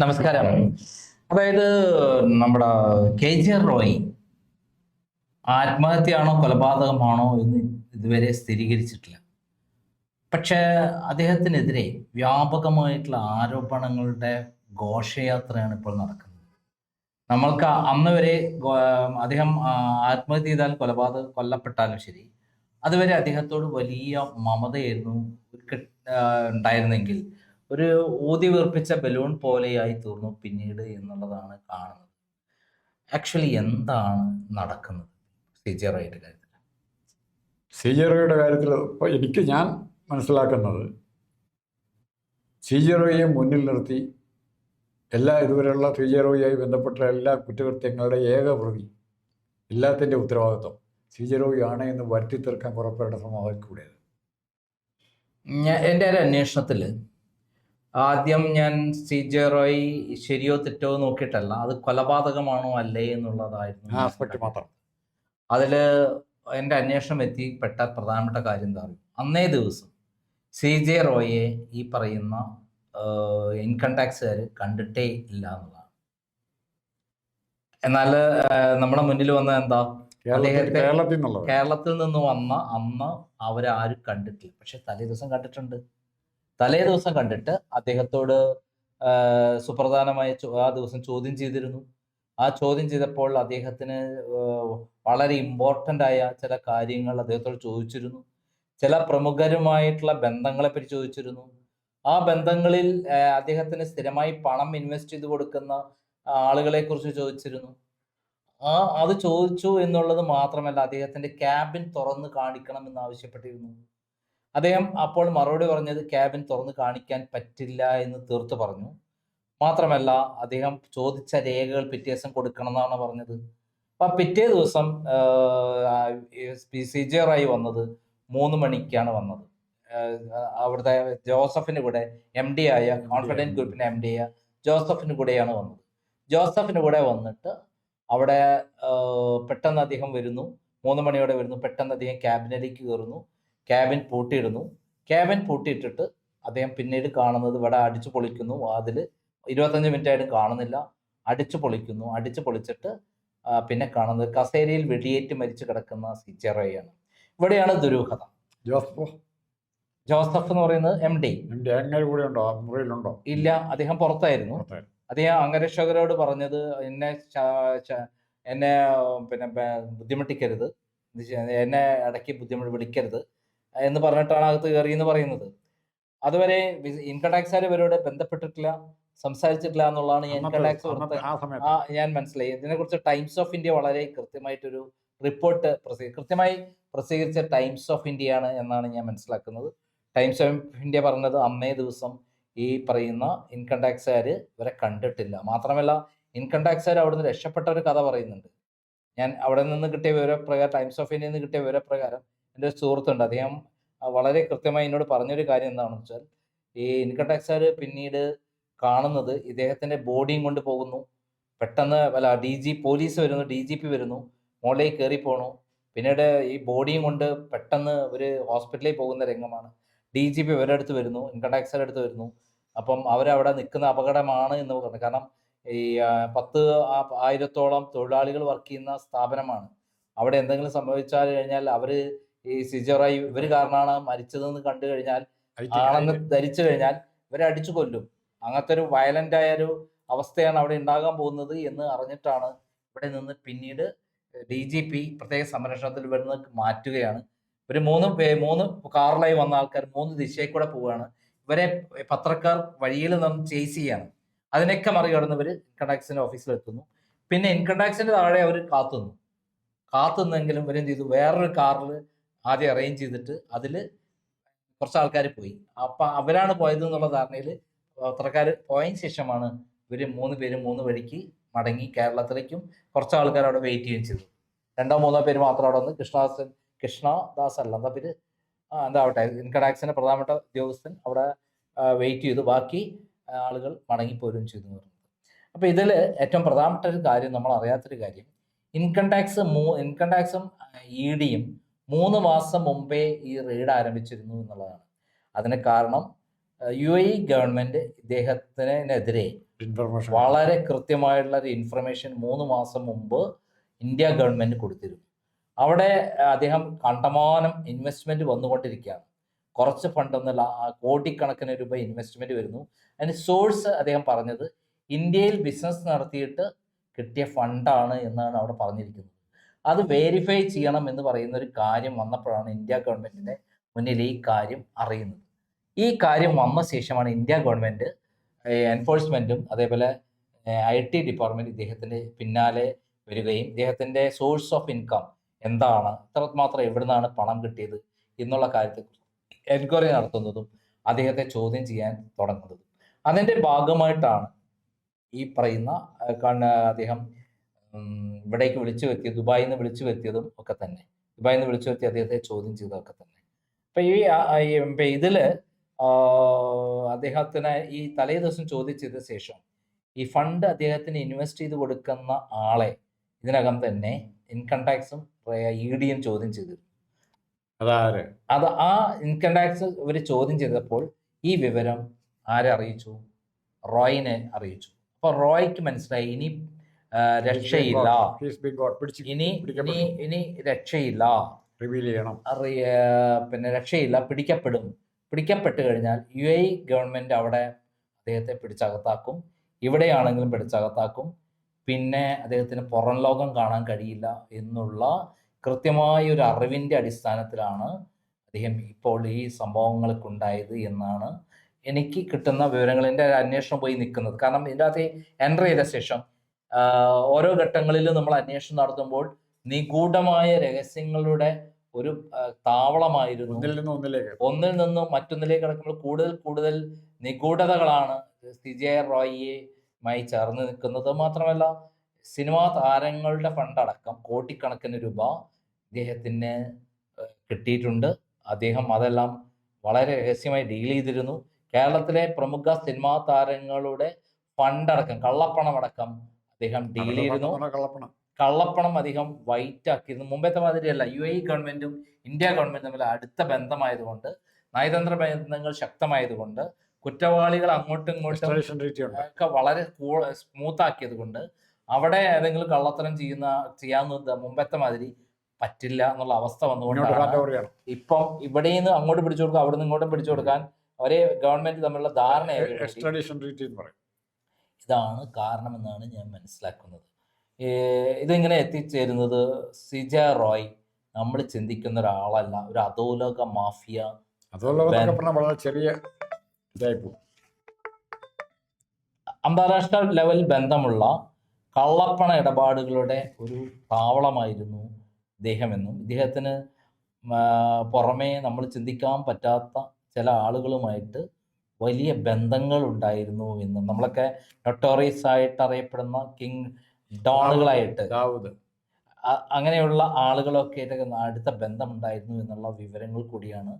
നമസ്കാരം. അതായത് നമ്മുടെ കെ ജെ റോയ് ആത്മഹത്യയാണോ കൊലപാതകമാണോ എന്ന് ഇതുവരെ സ്ഥിരീകരിച്ചിട്ടില്ല. പക്ഷെ അദ്ദേഹത്തിനെതിരെ വ്യാപകമായിട്ടുള്ള ആരോപണങ്ങളുടെ ഘോഷയാത്രയാണ് ഇപ്പോൾ നടക്കുന്നത്. നമ്മൾക്ക് അന്ന് വരെ അദ്ദേഹം ആത്മഹത്യ ചെയ്താൽ കൊലപാതക കൊല്ലപ്പെട്ടാലും ശരി അതുവരെ അദ്ദേഹത്തോട് വലിയ മമതയായിരുന്നു ഉണ്ടായിരുന്നെങ്കിൽ ഒരു ഊതി വീർപ്പിച്ച ബലൂൺ പോലെയായി തീർന്നു പിന്നീട് എന്നുള്ളതാണ് കാണുന്നത്. ആക്ച്വലി എന്താണ് നടക്കുന്നത്? സിജറയുടെ കാര്യത്തിൽ സിജറയുടെ കാര്യത്തിൽ ഇപ്പോൾ എനിക്ക് ഞാൻ മനസ്സിലാക്കുന്നത് സിജറോയെ മുന്നിൽ നിർത്തി എല്ലാ ഇതുവരെയുള്ള സിജറോയുമായി ബന്ധപ്പെട്ട എല്ലാ കുറ്റകൃത്യങ്ങളുടെ ഏക പ്രതി എല്ലാത്തിന്റെ ഉത്തരവാദിത്വം സിജറോയാണ് എന്ന് വരുത്തി തീർക്കാൻ പുറപ്പെട്ട ശ്രമമായി കൂടിയത് ഞാൻ എന്റെ ഒരു അന്വേഷണത്തിൽ ആദ്യം ഞാൻ സി ജെ റോയ് ശരിയോ തെറ്റോ നോക്കിയിട്ടല്ല. അത് കൊലപാതകമാണോ അല്ലേ എന്നുള്ളതായിരുന്നു അതിൽ എന്റെ അന്വേഷണം എത്തിപ്പെട്ട പ്രധാനപ്പെട്ട കാര്യം എന്താ പറയുക അന്നേ ദിവസം സി ജെ റോയെ ഈ പറയുന്ന ഇൻകം ടാക്സുകാർ കണ്ടിട്ടേ ഇല്ല എന്നുള്ളതാണ്. എന്നാൽ നമ്മുടെ മുന്നിൽ വന്ന എന്താ? കേരളത്തിൽ അദ്ദേഹത്തെ- കേരളത്തിൽ നിന്ന് വന്ന അന്ന് അവരാരും കണ്ടിട്ടില്ല. പക്ഷെ തലേ ദിവസം കണ്ടിട്ടുണ്ട്. തലേ ദിവസം കണ്ടിട്ട് അദ്ദേഹത്തോട് സുപ്രധാനമായ ആ ദിവസം ചോദ്യം ചെയ്തിരുന്നു. ആ ചോദ്യം ചെയ്തപ്പോൾ അദ്ദേഹത്തിന് വളരെ ഇമ്പോർട്ടന്റ് ആയ ചില കാര്യങ്ങൾ അദ്ദേഹത്തോട് ചോദിച്ചിരുന്നു. ചില പ്രമുഖരുമായിട്ടുള്ള ബന്ധങ്ങളെ പറ്റി ചോദിച്ചിരുന്നു. ആ ബന്ധങ്ങളിൽ അദ്ദേഹത്തിന് സ്ഥിരമായി പണം ഇൻവെസ്റ്റ് ചെയ്ത് കൊടുക്കുന്ന ആളുകളെ കുറിച്ച് ചോദിച്ചിരുന്നു. ആ അത് ചോദിച്ചു എന്നുള്ളത് മാത്രമല്ല അദ്ദേഹത്തിന്റെ ക്യാബിൻ തുറന്ന് കാണിക്കണം എന്ന് ആവശ്യപ്പെട്ടിരുന്നു. അദ്ദേഹം അപ്പോൾ മറുപടി പറഞ്ഞത് ക്യാബിൻ തുറന്ന് കാണിക്കാൻ പറ്റില്ല എന്ന് തീർത്ത് പറഞ്ഞു. മാത്രമല്ല അദ്ദേഹം ചോദിച്ച രേഖകൾ പിറ്റേ ദിവസം കൊടുക്കണം എന്നാണ് പറഞ്ഞത്. അപ്പൊ പിറ്റേ ദിവസം സി ജെ വന്നത് മൂന്ന് മണിക്കാണ് വന്നത്. അവിടുത്തെ ജോസഫിന് കൂടെ എം ഡി ആയ കോൺഫിഡൻസ് ഗ്രൂപ്പിന്റെ എം ഡി ആയ ജോസഫിന് കൂടെയാണ് വന്നത്. ജോസഫിന് കൂടെ വന്നിട്ട് അവിടെ പെട്ടെന്ന് അദ്ദേഹം വരുന്നു. മൂന്ന് മണിയോടെ വരുന്നു. പെട്ടെന്ന് അദ്ദേഹം ക്യാബിനിലേക്ക് കയറുന്നു. ക്യാബിൻ പൂട്ടിയിടുന്നു. ക്യാബിൻ പൂട്ടിയിട്ടിട്ട് അദ്ദേഹം പിന്നീട് കാണുന്നത് ഇവിടെ അടിച്ചു പൊളിക്കുന്നു. അതിൽ ഇരുപത്തഞ്ച് മിനിറ്റ് ആയിട്ട് കാണുന്നില്ല. അടിച്ചു പൊളിക്കുന്നു. അടിച്ചു പൊളിച്ചിട്ട് പിന്നെ കാണുന്നത് കസേരയിൽ വെടിയേറ്റ് മരിച്ചു കിടക്കുന്ന സിച്ചറയാണ് ഇവിടെയാണ് ദുരൂഹത. ജോസഫോ ജോസഫ് എന്ന് പറയുന്നത് എം ഡി കൂടെ ഉണ്ടോ? മുറിയിലുണ്ടോ ഇല്ല അദ്ദേഹം പുറത്തായിരുന്നു. അദ്ദേഹം അംഗരക്ഷകരോട് പറഞ്ഞത് എന്നെ എന്നെ പിന്നെ ബുദ്ധിമുട്ടിക്കരുത്. എന്നെ ഇടയ്ക്ക് ബുദ്ധിമുട്ട് വിളിക്കരുത്. എന്ന് പറഞ്ഞിട്ടാണ് അകത്ത് കയറി എന്ന് പറയുന്നത്. അതുവരെ ഇൻകം ടാക്സുകാർ ഇവരോട് ബന്ധപ്പെട്ടിട്ടില്ല സംസാരിച്ചിട്ടില്ല എന്നുള്ളതാണ് ഇൻകം ടാക്സ് ഞാൻ മനസ്സിലായി. ഇതിനെക്കുറിച്ച് ടൈംസ് ഓഫ് ഇന്ത്യ വളരെ കൃത്യമായിട്ടൊരു റിപ്പോർട്ട് പ്രസിദ്ധ കൃത്യമായി പ്രസിദ്ധീകരിച്ച ടൈംസ് ഓഫ് ഇന്ത്യ ആണ് എന്നാണ് ഞാൻ മനസ്സിലാക്കുന്നത്. ടൈംസ് ഓഫ് ഇന്ത്യ പറഞ്ഞത് അമ്മേ ദിവസം ഈ പറയുന്ന ഇൻകം ടാക്സുകാർ ഇവരെ കണ്ടിട്ടില്ല. മാത്രമല്ല ഇൻകം ടാക്സുകാർ അവിടെ നിന്ന് രക്ഷപ്പെട്ട ഒരു കഥ പറയുന്നുണ്ട്. ഞാൻ അവിടെ നിന്ന് കിട്ടിയ വിവരപ്രകാരം ടൈംസ് ഓഫ് ഇന്ത്യയിൽ നിന്ന് കിട്ടിയ വിവരപ്രകാരം എന്റെ സുഹൃത്തുണ്ട്. അദ്ദേഹം വളരെ കൃത്യമായി എന്നോട് പറഞ്ഞൊരു കാര്യം എന്താണെന്ന് വെച്ചാൽ ഈ ഇൻകം ടാക്സുകാർ പിന്നീട് കാണുന്നത് ഇദ്ദേഹത്തിന്റെ ബോഡിയും കൊണ്ട് പോകുന്നു. പെട്ടെന്ന് അല്ല ഡി ജി പോലീസ് വരുന്നു ഡി ജി പി വരുന്നു മുകളിലേക്ക് കയറി പോണു. പിന്നീട് ഈ ബോഡിയും കൊണ്ട് പെട്ടെന്ന് ഒരു ഹോസ്പിറ്റലിൽ പോകുന്ന രംഗമാണ്. ഡി ജി പി ഇവരുടെ അടുത്ത് വരുന്നു ഇൻകം ടാക്സുകാരുടെ അടുത്ത് വരുന്നു. അപ്പം അവരവിടെ നിൽക്കുന്ന അപകടമാണ് എന്ന് പറഞ്ഞു. കാരണം ഈ പത്ത് ആയിരത്തോളം തൊഴിലാളികൾ വർക്ക് ചെയ്യുന്ന സ്ഥാപനമാണ്. അവിടെ എന്തെങ്കിലും സംഭവിച്ചാൽ കഴിഞ്ഞാൽ അവർ ഈ സിജോറായി ഇവർ കാരണമാണ് മരിച്ചതെന്ന് കണ്ടു കഴിഞ്ഞാൽ ആണെന്ന് ധരിച്ചു കഴിഞ്ഞാൽ ഇവരെ അടിച്ചു കൊല്ലും. അങ്ങനത്തെ ഒരു വയലന്റ് ആയ ഒരു അവസ്ഥയാണ് അവിടെ ഉണ്ടാകാൻ പോകുന്നത് എന്ന് അറിഞ്ഞിട്ടാണ് ഇവിടെ നിന്ന് പിന്നീട് ഡി ജി പി പ്രത്യേക സംരക്ഷണത്തിൽ വരുന്ന മാറ്റുകയാണ്. ഇവർ മൂന്ന് പേ മൂന്ന് കാറിലായി വന്ന ആൾക്കാർ മൂന്ന് ദിശയിൽ കൂടെ പോവുകയാണ്. ഇവരെ പത്രക്കാർ വഴിയിൽ നിന്ന് ചേസ് ചെയ്യാണ്. അതിനൊക്കെ മറികടന്ന് ഇവർ ഇൻകം ടാക്സിന്റെ ഓഫീസിൽ എത്തുന്നു. പിന്നെ ഇൻകം ടാക്സിന്റെ താഴെ അവർ കാത്തുന്നു. കാത്തുന്നെങ്കിലും ഇവരെന്ത് ചെയ്തു? വേറൊരു കാറിൽ ആദ്യം അറേഞ്ച് ചെയ്തിട്ട് അതിൽ കുറച്ച് ആൾക്കാർ പോയി. അപ്പൊ അവരാണ് പോയത് എന്നുള്ള ധാരണയിൽ പത്രക്കാർ പോയതിന് ശേഷമാണ് ഇവർ മൂന്ന് പേര് മൂന്ന് വഴിക്ക് മടങ്ങി കേരളത്തിലേക്കും കുറച്ച് ആൾക്കാർ അവിടെ വെയിറ്റ് ചെയ്യുകയും ചെയ്തു. രണ്ടോ മൂന്നോ പേര് മാത്രം അവിടെ വന്ന് കൃഷ്ണദാസൻ കൃഷ്ണദാസ് അല്ല എന്താ പേര്? ആ എന്താ ആവട്ടെ ഇൻകം പ്രധാനപ്പെട്ട ഉദ്യോഗസ്ഥൻ അവിടെ വെയിറ്റ് ചെയ്തു. ബാക്കി ആളുകൾ മടങ്ങിപ്പോരുകയും ചെയ്തു എന്ന് പറയുന്നത്. അപ്പൊ ഇതിൽ ഏറ്റവും പ്രധാനപ്പെട്ട ഒരു കാര്യം നമ്മൾ അറിയാത്തൊരു കാര്യം ഇൻകം ടാക്സ് മൂ ഇൻകം ടാക്സും ഇ ഡിയും മൂന്ന് മാസം മുമ്പേ ഈ റെയ്ഡ് ആരംഭിച്ചിരുന്നു എന്നുള്ളതാണ്. അതിന് കാരണം യു എ ഗവൺമെന്റ് ഇദ്ദേഹത്തിനെതിരെ ഇൻഫർമേഷൻ വളരെ കൃത്യമായിട്ടുള്ള ഒരു ഇൻഫർമേഷൻ മൂന്ന് മാസം മുമ്പ് ഇന്ത്യ ഗവൺമെന്റ് കൊടുത്തിരുന്നു. അവിടെ അദ്ദേഹം കണ്ടമാനം ഇൻവെസ്റ്റ്മെന്റ് വന്നുകൊണ്ടിരിക്കുകയാണ്. കുറച്ച് ഫണ്ടൊന്നുമില്ല കോടിക്കണക്കിന് രൂപ ഇൻവെസ്റ്റ്മെന്റ് വരുന്നു. അതിന് സോഴ്സ് അദ്ദേഹം പറഞ്ഞത് ഇന്ത്യയിൽ ബിസിനസ് നടത്തിയിട്ട് കിട്ടിയ ഫണ്ടാണ് എന്നാണ് അവിടെ പറഞ്ഞിരിക്കുന്നത്. അത് വെരിഫൈ ചെയ്യണം എന്ന് പറയുന്ന ഒരു കാര്യം വന്നപ്പോഴാണ് ഇന്ത്യ ഗവൺമെന്റിന്റെ മുന്നിൽ ഈ കാര്യം അറിയുന്നത്. ഈ കാര്യം വന്ന ശേഷമാണ് ഇന്ത്യ ഗവൺമെന്റ് എൻഫോഴ്സ്മെന്റും അതേപോലെ ഐ ടി ഡിപ്പാർട്ട്മെന്റ് ഇദ്ദേഹത്തിന്റെ പിന്നാലെ വരികയും ഇദ്ദേഹത്തിന്റെ സോഴ്സ് ഓഫ് ഇൻകം എന്താണ് എത്രമാത്രം എവിടുന്നാണ് പണം കിട്ടിയത് എന്നുള്ള കാര്യത്തെക്കുറിച്ച് എൻക്വയറി നടത്തുന്നതും അദ്ദേഹത്തെ ചോദ്യം ചെയ്യാൻ തുടങ്ങുന്നതും. അതിന്റെ ഭാഗമായിട്ടാണ് ഈ പറയുന്ന അദ്ദേഹം ഇവിടേക്ക് വിളിച്ചു വരുത്തിയത് ദുബായിൽ നിന്ന് വിളിച്ചു വരുത്തിയതും ഒക്കെ തന്നെ. ദുബായിൽ നിന്ന് വിളിച്ചു വരുത്തി അദ്ദേഹത്തെ ചോദ്യം ചെയ്തതൊക്കെ തന്നെ. അപ്പൊ ഈ ഇതിൽ അദ്ദേഹത്തിന് ഈ തലേ ദിവസം ചോദിച്ചതിന് ശേഷം ഈ ഫണ്ട് അദ്ദേഹത്തിന് ഇൻവെസ്റ്റ് ചെയ്ത് കൊടുക്കുന്ന ആളെ ഇതിനകം തന്നെ ഇൻകം ടാക്സും ഇ ഡിയും ചോദ്യം ചെയ്തിരുന്നു. അത് ആ ഇൻകം ടാക്സ് ഇവർ ചോദ്യം ചെയ്തപ്പോൾ ഈ വിവരം ആരെ അറിയിച്ചു? റോയിനെ അറിയിച്ചു. അപ്പൊ റോയ്ക്ക് മനസ്സിലായി. ഇനി രക്ഷയില്ല. ഇനി ഇനി. ഇനി രക്ഷയില്ല. റിവീൽ ചെയ്യണം. പിന്നെ രക്ഷയില്ല പിടിക്കപ്പെടും. പിടിക്കപ്പെട്ട് കഴിഞ്ഞാൽ യു എ ഗവൺമെന്റ് അവിടെ അദ്ദേഹത്തെ പിടിച്ചകത്താക്കും. ഇവിടെയാണെങ്കിലും പിടിച്ചകത്താക്കും. പിന്നെ അദ്ദേഹത്തിന് പുറം ലോകം കാണാൻ കഴിയില്ല എന്നുള്ള കൃത്യമായ ഒരു അറിവിന്റെ അടിസ്ഥാനത്തിലാണ് അദ്ദേഹം ഇപ്പോൾ ഈ സംഭവങ്ങൾക്ക് ഉണ്ടായത് എന്നാണ് എനിക്ക് കിട്ടുന്ന വിവരങ്ങൾ. എന്റെ അന്വേഷണം പോയി നിൽക്കുന്നത്. കാരണം ഇതിന്റെ അകത്ത് എന്റർ ചെയ്ത ശേഷം ഓരോ ഘട്ടങ്ങളിലും നമ്മൾ അന്വേഷണം നടത്തുമ്പോൾ നിഗൂഢമായ രഹസ്യങ്ങളുടെ ഒരു താവളമായിരുന്നു. ഒന്നിൽ നിന്ന് ഒന്നിലേക്ക്. ഒന്നിൽ നിന്നും മറ്റൊന്നിലേക്ക് കിടക്കുമ്പോൾ കൂടുതൽ കൂടുതൽ നിഗൂഢതകളാണ് സി ജെ റോയിയുമായി ചേർന്ന് നിൽക്കുന്നത്. മാത്രമല്ല സിനിമാ താരങ്ങളുടെ ഫണ്ടടക്കം കോടിക്കണക്കിന് രൂപ ഇദ്ദേഹത്തിന് ഏഹ് കിട്ടിയിട്ടുണ്ട്. അദ്ദേഹം അതെല്ലാം വളരെ രഹസ്യമായി ഡീൽ ചെയ്തിരുന്നു. കേരളത്തിലെ പ്രമുഖ സിനിമാ താരങ്ങളുടെ ഫണ്ടടക്കം കള്ളപ്പണമടക്കം അദ്ദേഹം ഡീൽ ചെയ്തിരുന്നു. കള്ളപ്പണം, അധികം വൈറ്റ് ആക്കിയിരുന്നു. മുമ്പത്തെ മാതിരിയല്ല. യു എ ഗവൺമെന്റും ഇന്ത്യ ഗവൺമെന്റും തമ്മിൽ അടുത്ത ബന്ധമായതുകൊണ്ട് നയതന്ത്ര ബന്ധങ്ങൾ ശക്തമായതുകൊണ്ട് കുറ്റവാളികൾ അങ്ങോട്ടും ഇങ്ങോട്ടും ഒക്കെ വളരെ സ്മൂത്ത് ആക്കിയത് കൊണ്ട് അവിടെ ഏതെങ്കിലും കള്ളത്തരം ചെയ്യുന്ന ചെയ്യാവുന്നത് മുമ്പത്തെ മാതിരി പറ്റില്ല എന്നുള്ള അവസ്ഥ വന്നുകൊണ്ട് വന്നുകൊണ്ടാണ് ഇപ്പം ഇവിടെ നിന്ന് അങ്ങോട്ട് പിടിച്ചു കൊടുക്കുക അവിടെ നിന്ന് ഇങ്ങോട്ടും പിടിച്ചു കൊടുക്കാൻ ഒരേ ഗവൺമെന്റ് തമ്മിലുള്ള ധാരണയായി ഇതാണ് കാരണമെന്നാണ് ഞാൻ മനസ്സിലാക്കുന്നത്. ഇതിങ്ങനെ എത്തിച്ചേരുന്നത്? സിജ റോയ് നമ്മൾ ചിന്തിക്കുന്ന ഒരാളല്ല. ഒരു അധോലോക മാഫിയ. വളരെ ചെറിയ അന്താരാഷ്ട്ര ലെവൽ ബന്ധമുള്ള കള്ളപ്പണ ഇടപാടുകളുടെ ഒരു താവളമായിരുന്നു ഇദ്ദേഹമെന്നും. ഇദ്ദേഹത്തിന് പുറമേ നമ്മൾ ചിന്തിക്കാൻ പറ്റാത്ത ചില ആളുകളുമായിട്ട് വലിയ ബന്ധങ്ങൾ ഉണ്ടായിരുന്നു എന്ന്. നമ്മളൊക്കെ നൊട്ടോറിയസ് ആയിട്ട് അറിയപ്പെടുന്ന കിങ് ഡോണുകളായിട്ട് അങ്ങനെയുള്ള ആളുകളൊക്കെ ആയിട്ടൊക്കെ അടുത്ത ബന്ധമുണ്ടായിരുന്നു എന്നുള്ള വിവരങ്ങൾ കൂടിയാണ്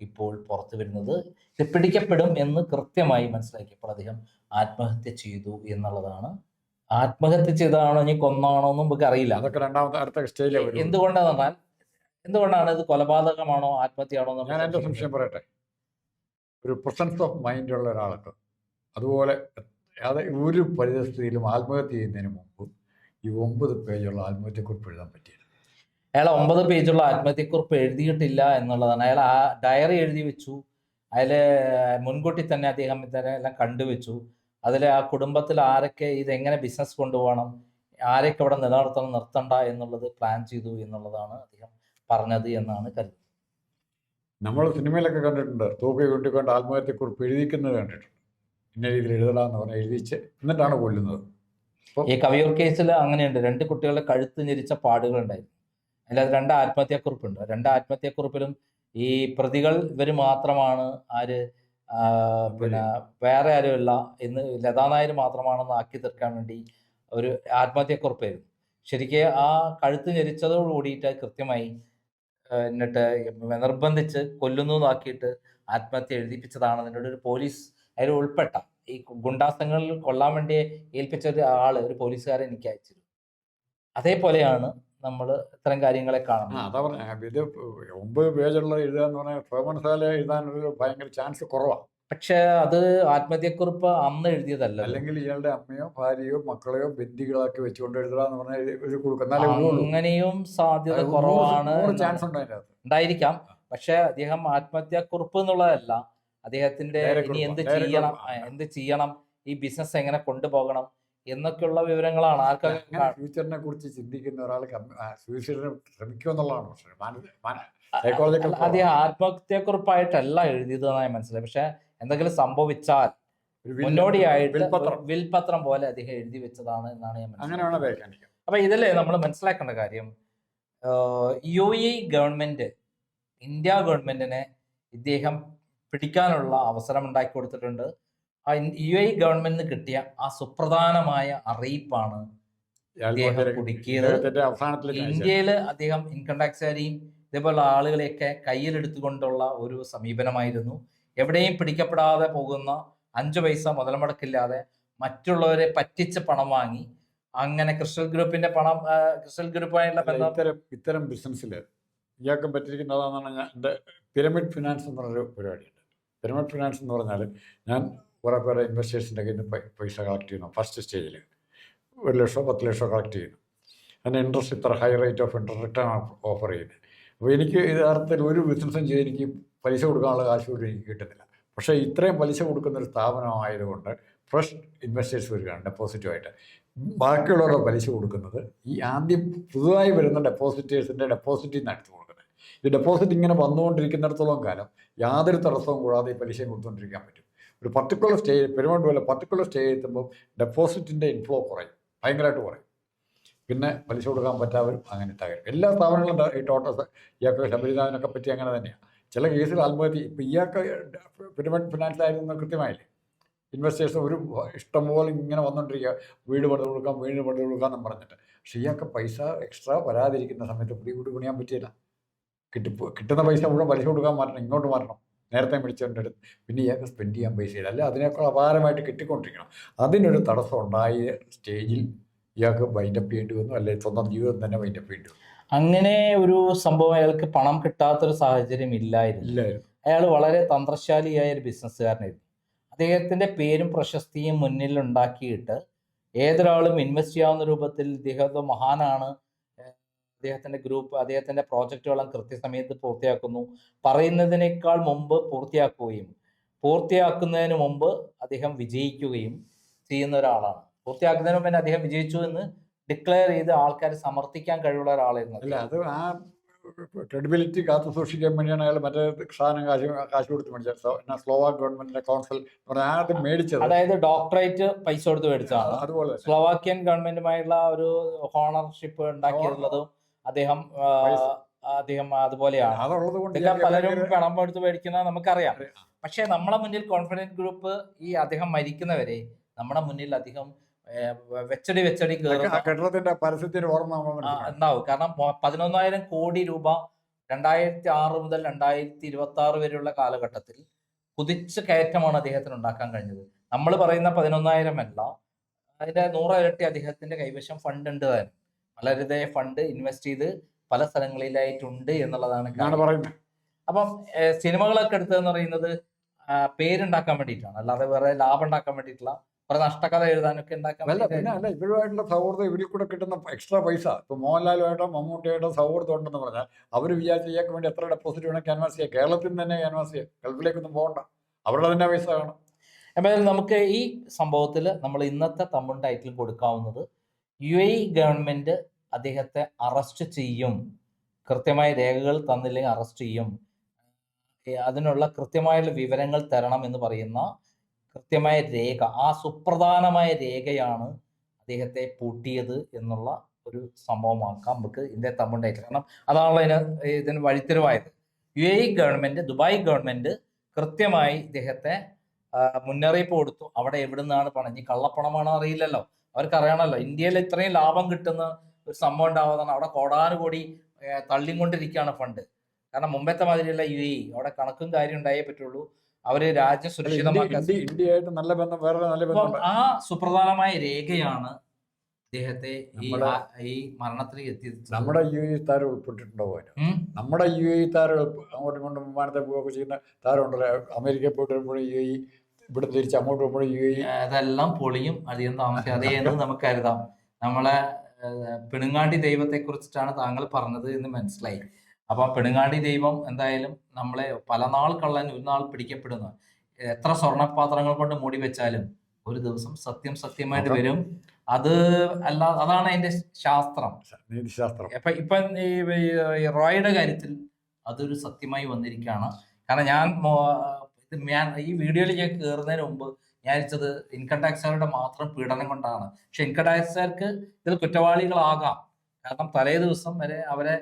ഇപ്പോൾ പുറത്തു വരുന്നത്. ഇത് പിടിക്കപ്പെടും എന്ന് കൃത്യമായി മനസ്സിലാക്കിയപ്പോൾ അദ്ദേഹം ആത്മഹത്യ ചെയ്തു എന്നുള്ളതാണ്. ആത്മഹത്യ ചെയ്തതാണോ ഇനി കൊന്നാണോ എന്നും നമുക്ക് അറിയില്ല. അതൊക്കെ രണ്ടാമത്തെ അടുത്ത പറഞ്ഞാൽ എന്തുകൊണ്ടാണ് ഇത് കൊലപാതകമാണോ ആത്മഹത്യയാണോ ഞാൻ എന്റെ സംശയം പറയട്ടെ. ഒരു പ്രസൻസ് ഓഫ് ഉള്ള ഒരാൾക്ക്. അതുപോലെ അത് ഒരു പരിതസ്ഥിതിയിലും ആത്മഹത്യ ചെയ്യുന്നതിന് മുമ്പ് ഈ ഒമ്പത് പേജുള്ള ആത്മഹത്യക്കുറിപ്പ് എഴുതാൻ പറ്റിയില്ല അയാൾ ഒമ്പത് പേജുള്ള ആത്മഹത്യക്കുറിപ്പ് എഴുതിയിട്ടില്ല എന്നുള്ളതാണ്. അയാൾ ആ ഡയറി എഴുതി വെച്ചു. അതിൽ മുൻകൂട്ടി തന്നെ അദ്ദേഹം ഇതിനെ എല്ലാം കണ്ടുവെച്ചു അതിൽ ആ കുടുംബത്തിൽ ആരൊക്കെ ഇതെങ്ങനെ ബിസിനസ് കൊണ്ടുപോകണം ആരൊക്കെ അവിടെ നിലനിർത്തണം നിർത്തണ്ട എന്നുള്ളത് പ്ലാൻ ചെയ്തു എന്നുള്ളതാണ് അദ്ദേഹം പറഞ്ഞത് എന്നാണ് കരുതുന്നത്. നമ്മൾ സിനിമയിലൊക്കെ കണ്ടിട്ടുണ്ട്. തൂക്കി കൊണ്ടിക്കൊണ്ട് ആത്മഹത്യക്കുറിപ്പ് എഴുതിക്കുന്നത് കണ്ടിട്ടുണ്ട്. ഇന്ന രീതിയിൽ എഴുതലാന്ന് പറഞ്ഞാൽ എഴുതിച്ച് എന്നിട്ടാണ് കൊല്ലുന്നത്. ഈ കവിയൂർ കേസിൽ അങ്ങനെയുണ്ട്. രണ്ട് കുട്ടികളുടെ കഴുത്ത് ഞെരിച്ച പാടുകൾ ഉണ്ടായിരുന്നു അല്ലാതെ രണ്ട് ആത്മഹത്യാക്കുറിപ്പുണ്ട്. രണ്ട് ആത്മഹത്യാക്കുറിപ്പിലും ഈ പ്രതികൾ ഇവർ മാത്രമാണ് ആര് പിന്നെ വേറെ ആരുമില്ല എന്ന് ലതാനായർ മാത്രമാണെന്ന് ആക്കി തീർക്കാൻ വേണ്ടി ഒരു ആത്മഹത്യാക്കുറിപ്പായിരുന്നു. ശരിക്കും ആ കഴുത്ത് ഞെരിച്ചതോട് കൂടിയിട്ട് കൃത്യമായി എന്നിട്ട് നിർബന്ധിച്ച് കൊല്ലുന്നു എന്നാക്കിയിട്ട് ആത്മഹത്യ എഴുതിപ്പിച്ചതാണ് അതിന്റെ ഒരു പോലീസ് അതിൽ ഉൾപ്പെട്ട. ഈ ഗുണ്ടാസങ്ങളിൽ കൊള്ളാൻ വേണ്ടി ഏൽപ്പിച്ച ഒരു ആൾ ഒരു പോലീസുകാരെ എനിക്ക് അയച്ചിരുന്നു. അതേപോലെയാണ് നമ്മൾ ഇത്തരം കാര്യങ്ങളെ കാണുന്നത്. അതാ പറഞ്ഞ ഇത് ഒമ്പത് പേജുള്ള എഴുതാന്ന് പറഞ്ഞാൽ ഫേമൻസാല എഴുതാനൊരു ഭയങ്കര ചാൻസ് കുറവാണ് പക്ഷെ അത് ആത്മഹത്യക്കുറിപ്പ് അന്ന് എഴുതിയതല്ല അല്ലെങ്കിൽ ഇയാളുടെ അമ്മയോ ഭാര്യയോ മക്കളെയോ ബന്ധികളൊക്കെ വെച്ചുകൊണ്ട് എഴുതാന്ന് പറഞ്ഞാൽ അങ്ങനെയും സാധ്യത കുറവാണ് ചാൻസ് ഉണ്ടായിരിക്കാം. പക്ഷെ അദ്ദേഹം ആത്മഹത്യക്കുറിപ്പ് എന്നുള്ളതല്ല. അദ്ദേഹത്തിന്റെ ഇനി എന്ത് ചെയ്യണം? എന്ത് ചെയ്യണം? ഈ ബിസിനസ് എങ്ങനെ കൊണ്ടുപോകണം? എന്നൊക്കെയുള്ള വിവരങ്ങളാണ് ആർക്കൊക്കെ ഫ്യൂച്ചറിനെ കുറിച്ച് ചിന്തിക്കുന്ന ഒരാൾ സൂയിസൈഡിന് ശ്രമിക്കുമെന്നുള്ളതാണ് പക്ഷേ അദ്ദേഹം ആത്മഹത്യക്കുറിപ്പായിട്ടല്ല എഴുതിയതെന്നായി മനസ്സിലായി പക്ഷെ എന്തെങ്കിലും സംഭവിച്ചാൽ മുന്നോടിയായിട്ട് വിൽപത്രം. പോലെ അദ്ദേഹം എഴുതി വെച്ചതാണ് എന്നാണ് ഞാൻ മനസ്സിലാക്കുന്നത്. അപ്പൊ ഇതിൽ നമ്മൾ മനസ്സിലാക്കേണ്ട കാര്യം യു എ ഗവൺമെന്റ് ഇന്ത്യ ഗവൺമെന്റിനെ ഇദ്ദേഹം പിടിക്കാനുള്ള അവസരം ഉണ്ടാക്കി കൊടുത്തിട്ടുണ്ട്. ആ യു എ ഗവൺമെന്റിന് കിട്ടിയ ആ സുപ്രധാനമായ അറിയിപ്പാണ് അദ്ദേഹം കുടുക്കിയത്. ഇന്ത്യയിൽ അദ്ദേഹം ഇൻകം ടാക്സുകാരെയും ഇതേപോലുള്ള ആളുകളെയൊക്കെ കയ്യിലെടുത്തുകൊണ്ടുള്ള ഒരു സമീപനമായിരുന്നു. എവിടെയും പിടിക്കപ്പെടാതെ പോകുന്ന അഞ്ചു പൈസ മുതൽ മുടക്കില്ലാതെ മറ്റുള്ളവരെ പറ്റിച്ച് പണം വാങ്ങി അങ്ങനെ ക്രിസ്റ്റൽ ഗ്രൂപ്പിന്റെ പണം ക്രിസ്റ്റൽ ഗ്രൂപ്പായുള്ള ഇത്തരം ഇത്തരം ബിസിനസ്സിൽ ഇയാൾക്ക് പറ്റിയിരിക്കുന്നതാണെന്നാണ് ഞാൻ എന്റെ പിരമിഡ് ഫിനാൻസ് എന്ന് പറഞ്ഞൊരു പരിപാടിയുണ്ട്. പിരമിഡ് ഫിനാൻസ് എന്ന് പറഞ്ഞാൽ ഞാൻ കുറേ പേരെ ഇൻവെസ്റ്റേഴ്സിന്റെ കയ്യിൽ നിന്ന് പൈസ കളക്ട് ചെയ്യുന്നു. ഫസ്റ്റ് സ്റ്റേജിൽ ഒരു ലക്ഷമോ പത്ത് ലക്ഷമോ കളക്ട് ചെയ്യുന്നു. അതിന് ഇൻട്രസ്റ്റ് ഇത്ര high rate of interest return offer ചെയ്യുന്നത് അപ്പോൾ എനിക്ക് യഥാർത്ഥത്തിൽ ഒരു ബിസിനസ്സും ചെയ്ത് എനിക്ക് പലിശ കൊടുക്കാനുള്ള കാശ് പോലും എനിക്ക് കിട്ടുന്നില്ല. പക്ഷേ ഇത്രയും പലിശ കൊടുക്കുന്ന ഒരു സ്ഥാപനമായതുകൊണ്ട് ഫ്രഷ് ഇൻവെസ്റ്റേഴ്സ് വരികയാണ് ഡെപ്പോസിറ്റുമായിട്ട്. ബാക്കിയുള്ളവരുടെ പലിശ കൊടുക്കുന്നത് ഈ ആദ്യം പുതുതായി വരുന്ന ഡെപ്പോസിറ്റേഴ്സിന്റെ ഡെപ്പോസിറ്റിൽ നിന്ന് എടുത്ത് കൊടുക്കുന്നത്. ഈ ഡെപ്പോസിറ്റ് ഇങ്ങനെ വന്നുകൊണ്ടിരിക്കുന്നിടത്തോളം കാലം യാതൊരു തടസ്സവും കൂടാതെ ഈ പലിശയും കൊടുത്തുകൊണ്ടിരിക്കാൻ പറ്റും. ഒരു പർട്ടിക്കുലർ സ്റ്റേജ് പെരുമാണ്ട് പോലെ പർട്ടിക്കുലർ സ്റ്റേ എത്തുമ്പോൾ ഡെപ്പോസിറ്റിന്റെ ഇൻഫ്ലോ കുറയും. ഭയങ്കരമായിട്ട് കുറയും. പിന്നെ പലിശ കൊടുക്കാൻ പറ്റാവരും അങ്ങനെ തകരും. എല്ലാ സ്ഥാപനങ്ങളും ടോട്ടൽ ഈ ഇയാൾക്ക് ശബരിനാഥിനൊക്കെ പറ്റി അങ്ങനെ തന്നെയാണ് ചില കേസിൽ ആത്മഹത്യ ഇപ്പം ഇയാൾക്ക് പിരമിഡ് ഫിനാൻസ് ആയിരുന്നു കൃത്യമായില്ലേ? ഇൻവെസ്റ്റേഴ്സ് ഒരു ഇഷ്ടംപോലെ ഇങ്ങനെ വന്നുകൊണ്ടിരിക്കുക വീട് പണിത് കൊടുക്കാം വീട് പണിത് കൊടുക്കാം എന്ന് പറഞ്ഞിട്ട്. പക്ഷേ ഇയാൾക്ക് പൈസ എക്സ്ട്രാ വരാതിരിക്കുന്ന സമയത്ത് പുതിയ കൂടി പണിയാൻ പറ്റിയില്ല. കിട്ടി കിട്ടുന്ന പൈസ മുഴുവൻ പലിശ കൊടുക്കാൻ മാറ്റണം ഇങ്ങോട്ട് മാറ്റണം. നേരത്തെ മേടിച്ചവന്റെ അടുത്ത്. പിന്നെ ഇയാൾക്ക് സ്പെൻഡ് ചെയ്യാൻ പൈസയില്ല അല്ലെ? അതിനേക്കാൾ അപാരമായിട്ട് കിട്ടിക്കൊണ്ടിരിക്കണം. അതിനൊരു തടസ്സം ഉണ്ടായ സ്റ്റേജിൽ ഇയാൾക്ക് വൈൻഡപ്പ് ചെയ്യേണ്ടി വന്നു. അല്ലെങ്കിൽ സ്വന്തം ജീവിതം തന്നെ വൈൻഡപ്പ് ചെയ്യേണ്ടി വന്നു. അങ്ങനെ ഒരു സംഭവം അയാൾക്ക് പണം കിട്ടാത്തൊരു സാഹചര്യം ഇല്ലായിരുന്നു. അയാൾ വളരെ തന്ത്രശാലിയായ ഒരു ബിസിനസ്സുകാരനായിരുന്നു. അദ്ദേഹത്തിന്റെ പേരും പ്രശസ്തിയും മുന്നിൽ ഉണ്ടാക്കിയിട്ട് ഏതൊരാളും ഇൻവെസ്റ്റ് ചെയ്യാവുന്ന രൂപത്തിൽ ഇദ്ദേഹത്തെ മഹാനാണ്. അദ്ദേഹത്തിന്റെ ഗ്രൂപ്പ് അദ്ദേഹത്തിന്റെ പ്രോജക്റ്റുകളും കൃത്യസമയത്ത് പൂർത്തിയാക്കുന്നു. പറയുന്നതിനേക്കാൾ മുമ്പ് പൂർത്തിയാക്കുകയും പൂർത്തിയാക്കുന്നതിന് മുമ്പ് അദ്ദേഹം വിജയിക്കുകയും ചെയ്യുന്ന ഒരാളാണ്. പൂർത്തിയാക്കുന്നതിന് മുമ്പ് തന്നെ അദ്ദേഹം വിജയിച്ചു എന്ന് ഡിക്ലെയർ ചെയ്ത് ആൾക്കാർ സമർത്ഥിക്കാൻ കഴിവുള്ള ഒരാളായിരുന്നു അല്ല അത് ആ ക്രെഡിബിലിറ്റി കാത്തു സൂക്ഷിക്കാൻ വേണ്ടിയാണ് അയാൾ മറ്റേ സാധനം കാശ് കാശ് കൊടുത്ത് മേടിച്ചത്. സ്ലോവാക് ഗവൺമെന്റിന്റെ കൗൺസിൽ അത് മേടിച്ചത്. അതായത് ഡോക്ടറേറ്റ് പൈസ കൊടുത്ത് മേടിച്ചതാണ് അതുപോലെ സ്ലോവാക്യൻ ഗവൺമെന്റുമായുള്ള ഒരു ഹോണർഷിപ്പ് ഉണ്ടാക്കിയിട്ടുള്ളതും അദ്ദേഹം അദ്ദേഹം അതുപോലെയാണ്. അതുള്ളത് കൊണ്ട് പലരും പണം എടുത്ത് മേടിക്കുന്നത് നമുക്കറിയാം. പക്ഷെ നമ്മളെ മുന്നിൽ കോൺഫിഡൻസ് ഗ്രൂപ്പ് ഈ അദ്ദേഹം മരിക്കുന്നവരെ നമ്മുടെ മുന്നിൽ അധികം വെച്ചടി വെച്ചടി കെട്ടിടത്തിന്റെ ഓർമ്മ മനസ്സിലാക്കണം. ഉണ്ടാവും കാരണം പതിനൊന്നായിരം കോടി രൂപ രണ്ടായിരത്തി ആറ് മുതൽ രണ്ടായിരത്തി ഇരുപത്തി ആറ് വരെയുള്ള കാലഘട്ടത്തിൽ കുതിച്ച് കയറ്റമാണ് അദ്ദേഹത്തിന് ഉണ്ടാക്കാൻ കഴിഞ്ഞത്. നമ്മൾ പറയുന്ന പതിനൊന്നായിരം അല്ല അതിന്റെ നൂറിരട്ടി അദ്ദേഹത്തിന്റെ കൈവശം ഫണ്ട് ഉണ്ട് തന്നെ മലരുതയ ഫണ്ട് ഇൻവെസ്റ്റ് ചെയ്ത് പല സ്ഥലങ്ങളിലായിട്ടുണ്ട് എന്നുള്ളതാണ്. പറയുന്നത്. അപ്പം സിനിമകളൊക്കെ എടുത്തതെന്ന് പറയുന്നത് പേരുണ്ടാക്കാൻ വേണ്ടിയിട്ടാണ്. അല്ലാതെ വേറെ ലാഭം ഉണ്ടാക്കാൻ വേണ്ടിയിട്ടുള്ള കുറെ നഷ്ടക്കഥ എഴുതാനൊക്കെ ഉണ്ടാക്കാൻ അല്ല പിന്നെ. അല്ല ഇവരുമായിട്ടുള്ള സൗഹൃദം ഇവരിൽ കൂടെ കിട്ടുന്ന എക്സ്ട്രാ പൈസ. ഇപ്പൊ മോഹൻലാലുമായിട്ടോ മമ്മൂട്ടിയായിട്ടോ സൗഹൃദം ഉണ്ടെന്ന് പറഞ്ഞാൽ അവർ വിചാരിച്ച ഇയാൾക്ക് വേണ്ടി എത്ര ഡെപ്പോസിറ്റ് വേണം ക്യാൻവാസ് ചെയ്യാം കേരളത്തിൽ തന്നെ ക്യാൻവാസ് ചെയ്യാം. ഗൾഫിലേക്കൊന്നും പോകണ്ട. അവരുടെ തന്നെ പൈസ വേണം. എന്തായാലും നമുക്ക് ഈ സംഭവത്തിൽ നമ്മൾ ഇന്നത്തെ തമ്മിൽ ടൈറ്റിൽ കൊടുക്കാവുന്നത് യു എ ഗവൺമെന്റ് അദ്ദേഹത്തെ അറസ്റ്റ് ചെയ്യും. കൃത്യമായ രേഖകൾ തന്നില്ലെങ്കിൽ അറസ്റ്റ് ചെയ്യും. അതിനുള്ള കൃത്യമായുള്ള വിവരങ്ങൾ തരണം എന്ന് പറയുന്ന കൃത്യമായ രേഖ ആ സുപ്രധാനമായ രേഖയാണ് അദ്ദേഹത്തെ പൂട്ടിയത് എന്നുള്ള ഒരു സംഭവമാക്കാം. നമുക്ക് ഇതിന്റെ തമ്മിൽ കാരണം അതാണല്ലോ ഇതിന് ഇതിന് വഴിത്തിരിവായത്. U A government Dubai government കൃത്യമായി ഇദ്ദേഹത്തെ മുന്നറിയിപ്പ് കൊടുത്തു. അവിടെ എവിടെ നിന്നാണ് പണം കള്ളപ്പണമാണോ അറിയില്ലല്ലോ. അവർക്ക് അറിയണമല്ലോ ഇന്ത്യയിൽ ഇത്രയും ലാഭം കിട്ടുന്ന ഒരു സംഭവം ഉണ്ടാവുന്നതാണ്. അവിടെ കോടാനുകോടി തള്ളിക്കൊണ്ടിരിക്കുകയാണ് ഫണ്ട്. കാരണം മുമ്പത്തെ മാതിരിയുള്ള യു എ അവിടെ കണക്കും കാര്യം ഉണ്ടായേ പറ്റുള്ളൂ. അവർ രാജ്യം ഇന്ത്യയായിട്ട് നല്ല ബന്ധം വേറെ നല്ല ബന്ധം ആ സുപ്രധാനമായ രേഖയാണ് അദ്ദേഹത്തെ ഈ ഈ മരണത്തിലേക്ക് എത്തിച്ചത്. നമ്മുടെ യു എ താരം ഉൾപ്പെട്ടിട്ടുണ്ടോ നമ്മുടെ യു എ താരം അങ്ങോട്ടും ഇങ്ങോട്ടും വിമാനത്തെ പോവുകയൊക്കെ ചെയ്യുന്ന താരം ഉണ്ടല്ലോ അമേരിക്കയിൽ പോയിട്ട് വരുമ്പോഴും യു എ ഇവിടെ തിരിച്ച് അങ്ങോട്ട് പോകുമ്പോഴും യു എ അതെല്ലാം പൊളിയും. അധികം താമസിക്കാതെ എന്ന് നമുക്ക് കരുതാം നമ്മളെ പിണുങ്ങാണ്ടി ദൈവത്തെ കുറിച്ചിട്ടാണ് താങ്കൾ പറഞ്ഞത് എന്ന് മനസ്സിലായി. അപ്പൊ പെണുങ്ങാടി ദൈവം എന്തായാലും നമ്മളെ പല നാൾ കള്ളൻ ഒരു നാൾ പിടിക്കപ്പെടുന്നു. എത്ര സ്വർണപാത്രങ്ങൾ കൊണ്ട് മൂടി വെച്ചാലും ഒരു ദിവസം സത്യം സത്യമായിട്ട്. വരും. അത് അല്ല അതാണ് അതിന്റെ ശാസ്ത്രം. നീതിശാസ്ത്രം ഇപ്പൊ ഇപ്പൊ ഈ റോയുടെ കാര്യത്തിൽ അതൊരു സത്യമായി വന്നിരിക്കുകയാണ്. കാരണം ഞാൻ ഞാൻ ഈ വീഡിയോയിലേക്ക് ഞാൻ കയറുന്നതിന് മുമ്പ് ഞാൻ വിചാരിച്ചത് ഇൻകം ടാക്സുകാരുടെ മാത്രം പീഡനം കൊണ്ടാണ്. പക്ഷെ ഇൻകം ടാക്സുകാർക്ക് ഇതിൽ കുറ്റവാളികളാകാം. കാരണം തലേ ദിവസം വരെ അവരെ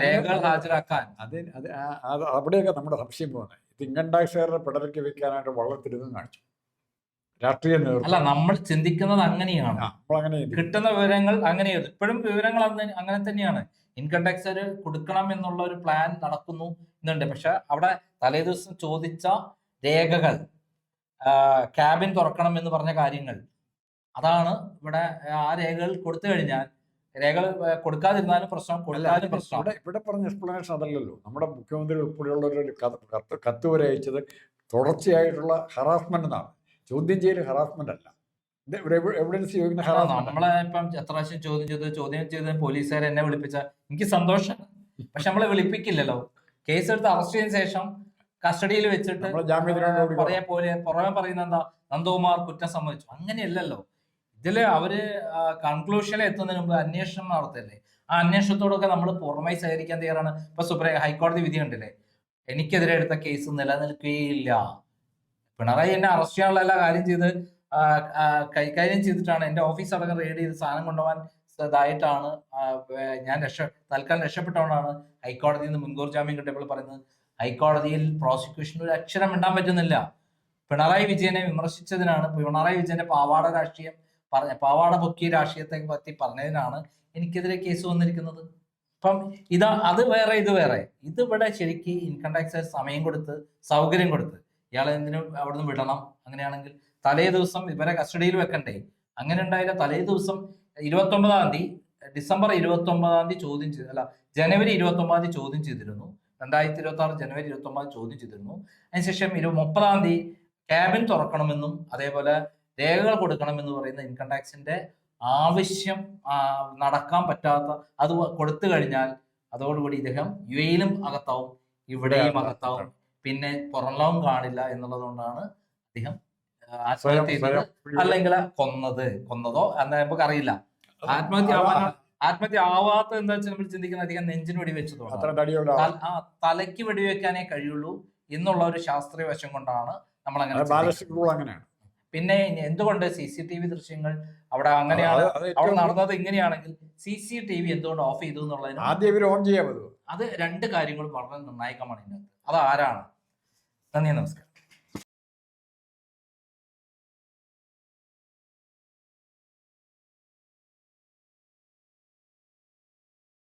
രേഖകൾ ഹാജരാക്കാൻ. അത് അത് അത് അവിടെയൊക്കെ നമ്മുടെ സംശയം പോകുന്നത്. ഇത് ഇൻകം ടാക്സുകാരുടെ പിടലയ്ക്ക് വെക്കാനായിട്ട് വളരെ തിരുതും കാണിച്ചു. രാഷ്ട്രീയ അല്ല നമ്മൾ ചിന്തിക്കുന്നത് അങ്ങനെയാണ്. കിട്ടുന്ന വിവരങ്ങൾ അങ്ങനെയാണ്. ഇപ്പോഴും വിവരങ്ങൾ അങ്ങനെ തന്നെയാണ്. ഇൻകം ടാക്സ് കൊടുക്കണം എന്നുള്ള ഒരു പ്ലാൻ നടക്കുന്നു എന്നുണ്ട്. പക്ഷെ അവിടെ തലേ ദിവസം ചോദിച്ച രേഖകൾ ക്യാബിൻ തുറക്കണം എന്ന് പറഞ്ഞ കാര്യങ്ങൾ അതാണ് ഇവിടെ ആ രേഖകൾ കൊടുത്തു കഴിഞ്ഞാൽ രേഖകൾ കൊടുക്കാതിരുന്നാലും പ്രശ്നം കൊടുക്കാതെ പ്രശ്നം ഇവിടെ ഇവിടെ പറഞ്ഞ എക്സ്പ്ലനേഷൻ അതല്ലല്ലോ. നമ്മുടെ മുഖ്യമന്ത്രി ഉൾപ്പെടെയുള്ള ഒരു കത്ത് കത്ത് വരെ അയച്ചത് തുടർച്ചയായിട്ടുള്ള ഹറാസ്മെന്റ് എന്നാണ്. ചോദ്യം ചെയ്യൽ ഹറാസ്മെന്റ് അല്ല. എവിഡൻസ് ചോദിക്കുന്ന അല്ല, ഹറാസ്മെന്റ് നമ്മളെ ഇപ്പം എത്ര പ്രാവശ്യം ചോദ്യം ചെയ്ത് ചോദ്യം ചെയ്ത് പോലീസുകാർ എന്നെ വിളിപ്പിച്ച എനിക്ക് സന്തോഷം. പക്ഷെ നമ്മളെ വിളിപ്പിക്കില്ലല്ലോ. കേസ് എടുത്ത് അറസ്റ്റ് ചെയ്തതിനു ശേഷം കസ്റ്റഡിയിൽ വെച്ചിട്ട് പുറമെ പറയുന്ന എന്താ നന്ദകുമാർ കുറ്റം സമ്മതിച്ചു. അങ്ങനെയല്ലല്ലോ. ഇതിൽ അവർ കൺക്ലൂഷനിൽ എത്തുന്നതിന് മുമ്പ് അന്വേഷണം നടത്തല്ലേ? ആ അന്വേഷണത്തോടൊക്കെ നമ്മൾ പൂർണമായി സഹകരിക്കാൻ തയ്യാറാണ്. ഇപ്പൊ സുപ്രീം ഹൈക്കോടതി വിധി കണ്ടില്ലേ? എനിക്കെതിരെ എടുത്ത കേസ് നിലനിൽക്കുകയില്ല. പിണറായി എന്നെ അറസ്റ്റ് ചെയ്യാനുള്ള എല്ലാ കാര്യം ചെയ്ത് കൈകാര്യം ചെയ്തിട്ടാണ്. എന്റെ ഓഫീസ് അടക്കം റെയ്ഡ് ചെയ്ത് സാധനം കൊണ്ടുപോകാൻ ഇതായിട്ടാണ്. ഞാൻ രക്ഷ തൽക്കാലം രക്ഷപ്പെട്ടുകൊണ്ടാണ് ഹൈക്കോടതിയിൽ നിന്ന് മുൻകൂർ ജാമ്യം കിട്ടിയപ്പോൾ പറയുന്നത് ഹൈക്കോടതിയിൽ പ്രോസിക്യൂഷന് ഒരു അക്ഷരം മിണ്ടാൻ പറ്റുന്നില്ല. പിണറായി വിജയനെ വിമർശിച്ചതിനാണ് പിണറായി വിജയന്റെ പാവാട രാഷ്ട്രീയം പറഞ്ഞ പാവാട പൊക്കിയ രാഷ്ട്രീയത്തെ പറ്റി പറഞ്ഞതിനാണ് എനിക്കെതിരെ കേസ് വന്നിരിക്കുന്നത്. അപ്പം ഇതാ അത് വേറെ ഇത് വേറെ. ഇത് ഇവിടെ ശരിക്ക് ഇൻകം ടാക്സ് സമയം കൊടുത്ത് സൗകര്യം കൊടുത്ത് ഇയാളെ എന്തിനും അവിടുന്ന് വിടണം? അങ്ങനെയാണെങ്കിൽ തലേ ദിവസം ഇവരെ കസ്റ്റഡിയിൽ വെക്കണ്ടേ? അങ്ങനെ ഉണ്ടായില്ല തലേ ദിവസം ഇരുപത്തി ഒമ്പതാം തീയതി ഡിസംബർ ഇരുപത്തി ഒമ്പതാം തീയതി ചോദ്യം ചെയ്തു അല്ല ജനുവരി ഇരുപത്തി ഒമ്പതാം തീയതി ചോദ്യം ചെയ്തിരുന്നു. രണ്ടായിരത്തി ഇരുപത്തി ആറ് ജനുവരി ഇരുപത്തി ഒമ്പത് ചോദ്യം ചെയ്തിരുന്നു. അതിനുശേഷം ഇരു മുപ്പതാം തീയതി ക്യാബിൻ തുറക്കണമെന്നും അതേപോലെ രേഖകൾ കൊടുക്കണം എന്ന് പറയുന്ന ഇൻകം ടാക്സിന്റെ ആവശ്യം നടക്കാൻ പറ്റാത്ത അത് കൊടുത്തു കഴിഞ്ഞാൽ അതോടുകൂടി ഇദ്ദേഹം യു എയിലും അകത്താവും ഇവിടെയും അകത്താവും പിന്നെ പുറംലോകം കാണില്ല എന്നുള്ളത് കൊണ്ടാണ് അദ്ദേഹം ആത്മഹത്യ ചെയ്തത് അല്ലെങ്കിൽ കൊന്നത് കൊന്നതോ എന്ന് നമുക്ക് അറിയില്ല. ആത്മഹത്യ ആവാൻ ആത്മഹത്യ ആവാത്ത എന്താ വെച്ചാൽ നമ്മൾ ചിന്തിക്കുന്ന അധികം നെഞ്ചിന് വെടിവെച്ചതോ തലയ്ക്ക് വെടിവെക്കാനേ കഴിയുള്ളൂ എന്നുള്ള ഒരു ശാസ്ത്രീയ വശം കൊണ്ടാണ് നമ്മൾ അങ്ങനെ പിന്നെ എന്തുകൊണ്ട് സി സി ടി വി ദൃശ്യങ്ങൾ അവിടെ അങ്ങനെയാണ്? അവിടെ നടന്നത് ഇങ്ങനെയാണെങ്കിൽ സി സി ടി വി എന്തുകൊണ്ട് ഓഫ് ചെയ്തു എന്നുള്ളതിന് ആദ്യം ഇവർ ഓൺ ചെയ്യാൻ അത് രണ്ട് കാര്യങ്ങളും വളരെ നിർണായകമാണ് ഇതിനകത്ത്. അത് ആരാണ്? നന്ദി നമസ്കാരം.